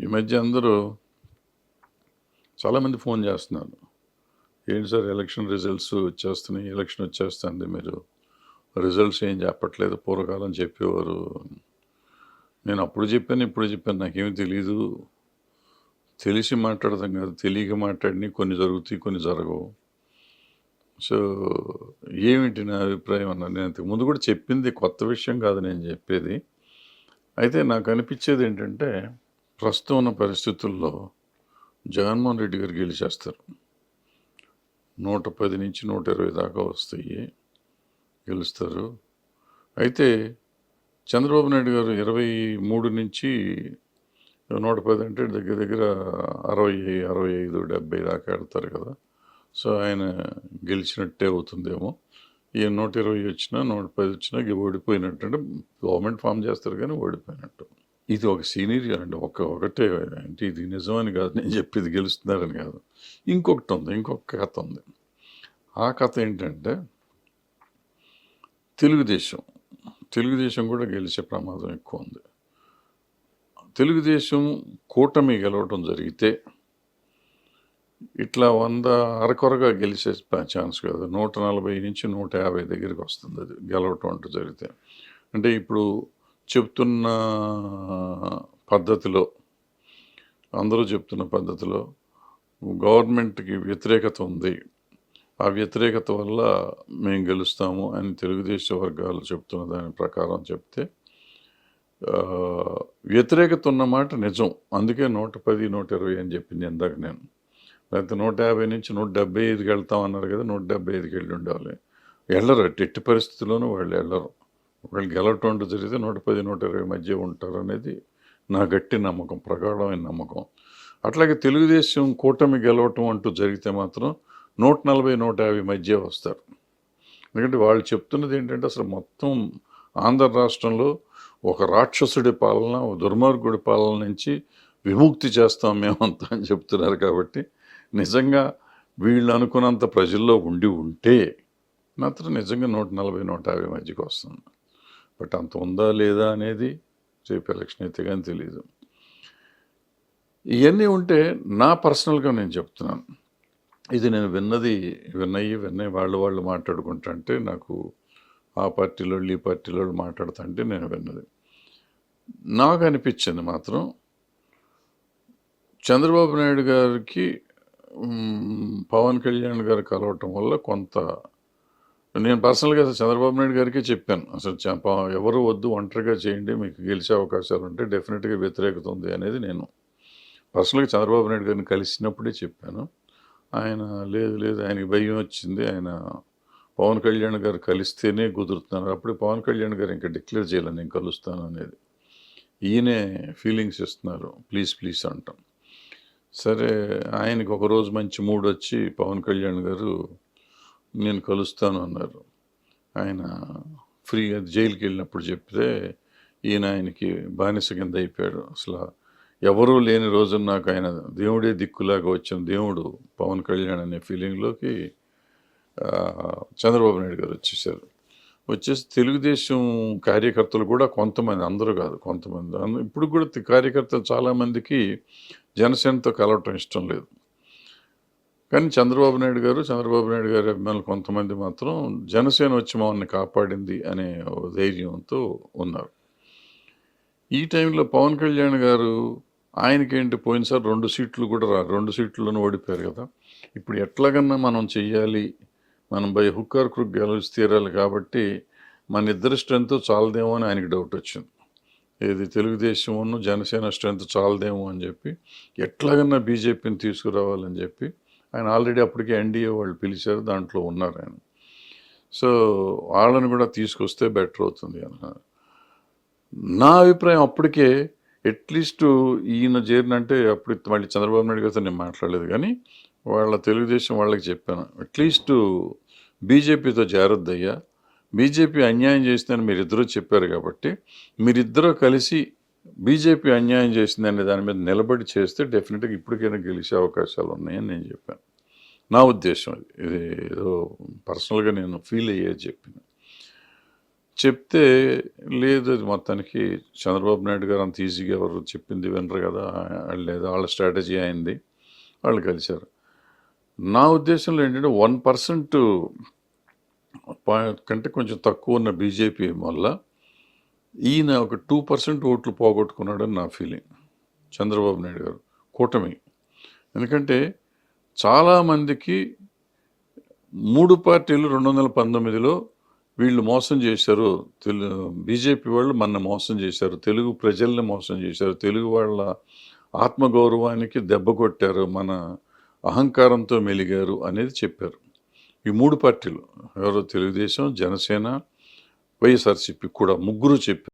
ఈ మధ్య అందరూ చాలామంది ఫోన్ చేస్తున్నారు. ఏంటి సార్ ఎలక్షన్ రిజల్ట్స్ వచ్చేస్తున్నాయి ఎలక్షన్ వచ్చేస్తుంది మీరు రిజల్ట్స్ ఏం చెప్పట్లేదు పూర్వకాలం చెప్పేవారు. నేను అప్పుడు చెప్పాను ఇప్పుడు చెప్పాను నాకేమీ తెలీదు. తెలిసి మాట్లాడతాం కాదు తెలియక మాట్లాడిని కొన్ని జరుగుతాయి కొన్ని జరగవు. సో ఏమిటి నా అభిప్రాయం అన్నారు నేను ఇంతకు ముందు కూడా చెప్పింది కొత్త విషయం కాదు నేను చెప్పేది. అయితే నాకు అనిపించేది ఏంటంటే ప్రస్తుతం ఉన్న పరిస్థితుల్లో జగన్మోహన్ రెడ్డి గారు గెలిచేస్తారు నూట పది నుంచి నూట ఇరవై దాకా వస్తాయి. గెలుస్తారు. అయితే చంద్రబాబు నాయుడు గారు ఇరవై మూడు నుంచి నూట పది అంటే దగ్గర దగ్గర అరవై అరవై ఐదు డెబ్బై దాకా ఆడతారు కదా. సో ఆయన గెలిచినట్టే అవుతుందేమో. ఈ నూట ఇరవై వచ్చినా నూట పది వచ్చినా ఓడిపోయినట్టు అంటే గవర్నమెంట్ ఫామ్ చేస్తారు కానీ ఓడిపోయినట్టు. ఇది ఒక సీనియర్ అండి ఒక ఒకటే అంటే ఇది నిజమని కాదు నేను చెప్పేది గెలుస్తున్నారని కాదు. ఇంకొకటి ఉంది ఇంకొక కథ ఉంది. ఆ కథ ఏంటంటే తెలుగుదేశం తెలుగుదేశం కూడా గెలిచే ప్రమాదం ఎక్కువ ఉంది. తెలుగుదేశం కూటమి గెలవటం జరిగితే ఇట్లా వంద అరకొరగా గెలిచే ఛాన్స్ కాదు నూట నలభై నుంచి నూట యాభై దగ్గరికి వస్తుంది అది గెలవటం అంటూ జరిగితే. అంటే ఇప్పుడు చెప్తున్న పద్ధతిలో అందరూ చెప్తున్న పద్ధతిలో గవర్నమెంట్కి వ్యతిరేకత ఉంది. ఆ వ్యతిరేకత వల్ల మేము గెలుస్తాము అని తెలుగుదేశం వర్గాలు చెప్తున్న దాని ప్రకారం చెప్తే వ్యతిరేకత ఉన్నమాట నిజం. అందుకే నూట పది నూట ఇరవై అని చెప్పింది ఇందాక నేను. లేకపోతే నూట యాభై నుంచి నూట డెబ్బై ఐదుకి వెళ్తాం అన్నారు కదా నూట డెబ్బై ఐదుకి వెళ్ళి ఉండాలి. వెళ్ళరు. ఎట్టి పరిస్థితుల్లోనూ వాళ్ళు వెళ్ళరు. వాళ్ళు గెలవటం అంటూ జరిగితే నూట పది నూట ఇరవై మధ్య ఉంటారు అనేది నా గట్టి నమ్మకం ప్రగాఢమైన నమ్మకం. అట్లాగే తెలుగుదేశం కూటమి గెలవటం అంటూ జరిగితే మాత్రం నూట నలభై నూట యాభై మధ్య వస్తారు. ఎందుకంటే వాళ్ళు చెప్తున్నది ఏంటంటే అసలు మొత్తం ఆంధ్ర రాష్ట్రంలో ఒక రాక్షసుడి పాలన ఒక దుర్మార్గుడి పాలన నుంచి విముక్తి చేస్తాం మేమంతా అని చెప్తున్నారు కాబట్టి నిజంగా వీళ్ళు అనుకున్నంత ప్రజల్లో ఉండి ఉంటే మాత్రం నిజంగా నూట నలభై నూట యాభై మధ్యకి వస్తుంది. బట్ అంత ఉందా లేదా అనేది రేపు ఎలక్షన్ అయితే కానీ తెలియదు ఇవన్నీ ఉంటే నా పర్సనల్గా నేను చెప్తున్నాను. ఇది నేను విన్నది విన్నయ్యి విన్నయ్యి వాళ్ళు వాళ్ళు మాట్లాడుకుంటుంటే నాకు ఆ పార్టీలో ఈ పార్టీలో మాట్లాడుతుంటే నేను విన్నది. నాకు అనిపించింది మాత్రం చంద్రబాబు నాయుడు గారికి పవన్ కళ్యాణ్ గారు కలవటం వల్ల కొంత నేను పర్సనల్గా చంద్రబాబు నాయుడు గారికి చెప్పాను. అసలు చ- ఎవరు వద్దు ఒంటరిగా చేయండి మీకు గెలిచే అవకాశాలు ఉంటే డెఫినెట్గా వ్యతిరేకత ఉంది అనేది నేను పర్సనల్గా చంద్రబాబు నాయుడు గారిని కలిసినప్పుడే చెప్పాను. ఆయన లేదు లేదు ఆయనకి భయం వచ్చింది. ఆయన పవన్ కళ్యాణ్ గారు కలిస్తేనే కుదురుతున్నారు. అప్పుడు పవన్ కళ్యాణ్ గారు ఇంకా డిక్లేర్ చేయాలి నేను కలుస్తాను అనేది. ఈయనే ఫీలింగ్స్ ఇస్తున్నారు. ప్లీజ్ ప్లీజ్ అంటాం. సరే ఆయనకి ఒక రోజు మంచి మూడ్ వచ్చి పవన్ కళ్యాణ్ గారు నేను కలుస్తాను అన్నారు. ఆయన ఫ్రీగా జైలుకి వెళ్ళినప్పుడు చెప్తే ఈయన ఆయనకి బానిస కింద అయిపోయాడు. అసలు ఎవరూ లేని రోజు నాకు ఆయన దేవుడే దిక్కులాగా వచ్చిన దేవుడు పవన్ కళ్యాణ్ అనే ఫీలింగ్లోకి చంద్రబాబు నాయుడు గారు వచ్చేసారు. వచ్చేసి తెలుగుదేశం కార్యకర్తలు కూడా కొంతమంది అందరూ కాదు కొంతమంది. ఇప్పుడు కూడా కార్యకర్తలు చాలామందికి జనసేనతో కలవటం ఇష్టం లేదు. కానీ చంద్రబాబు నాయుడు గారు చంద్రబాబు నాయుడు గారి అభిమానులు కొంతమంది మాత్రం జనసేన వచ్చి మమ్మల్ని కాపాడింది అనే ఓ ధైర్యంతో ఉన్నారు. ఈ టైంలో పవన్ కళ్యాణ్ గారు ఆయనకేంటి పోయినసారి రెండు సీట్లు కూడా రా రెండు సీట్లను ఓడిపోయారు కదా. ఇప్పుడు ఎట్లాగన్నా మనం చెయ్యాలి మనం బై హుక్కర్ క్రుక్ గెలిచి తీరాలి కాబట్టి మన ఇద్దరి స్ట్రెంత్ చాలదేమో అని ఆయనకి డౌట్ వచ్చింది. ఏది తెలుగుదేశం జనసేన స్ట్రెంత్ చాలదేమో అని చెప్పి ఎట్లాగన్నా బీజేపీని తీసుకురావాలని చెప్పి ఆయన ఆల్రెడీ అప్పటికే ఎన్డీఏ వాళ్ళు పిలిచారు దాంట్లో ఉన్నారు ఆయన. సో వాళ్ళని కూడా తీసుకొస్తే బెటర్ అవుతుంది అన్న. నా అభిప్రాయం అప్పటికే అట్లీస్ట్ ఈయన చేరినంటే అప్పుడు మళ్ళీ చంద్రబాబు నాయుడు గారితో నేను మాట్లాడలేదు కానీ వాళ్ళ తెలుగుదేశం వాళ్ళకి చెప్పాను. అట్లీస్ట్ బీజేపీతో జారొద్దయ్యా. బీజేపీ అన్యాయం చేసిందని మీరిద్దరూ చెప్పారు కాబట్టి మీరిద్దరూ కలిసి బీజేపీ అన్యాయం చేసిందనే దాని మీద నిలబడి చేస్తే డెఫినెట్గా ఇప్పటికైనా గెలిచే అవకాశాలు ఉన్నాయని నేను చెప్పాను. నా ఉద్దేశం అది. ఇది ఏదో పర్సనల్గా నేను ఫీల్ అయ్యేది చెప్పిన. చెప్తే లేదు అది మొత్తానికి చంద్రబాబు నాయుడు గారు అంత ఈజీగా ఎవరు చెప్పింది వినరు కదా. లేదు వాళ్ళ స్ట్రాటజీ అయింది. వాళ్ళు కలిశారు. నా ఉద్దేశంలో ఏంటంటే వన్ పర్సెంట్ కంటే కొంచెం తక్కువ ఉన్న బీజేపీ వల్ల ఈయన ఒక టూ పర్సెంట్ ఓట్లు పోగొట్టుకున్నాడని నా ఫీలింగ్. చంద్రబాబు నాయుడు గారు. కూటమి. ఎందుకంటే చాలామందికి మూడు పార్టీలు రెండు వందల పంతొమ్మిదిలో వీళ్ళు మోసం చేశారు. తెలు బీజేపీ వాళ్ళు మన మోసం చేశారు. తెలుగు ప్రజల్ని మోసం చేశారు. తెలుగు వాళ్ళ ఆత్మగౌరవానికి దెబ్బ కొట్టారు. మన అహంకారంతో మెలిగారు అనేది చెప్పారు. ఈ మూడు పార్టీలు. ఎవరో తెలుగుదేశం జనసేన వైఎస్ఆర్సీపీ కూడా ముగ్గురు చెప్పారు.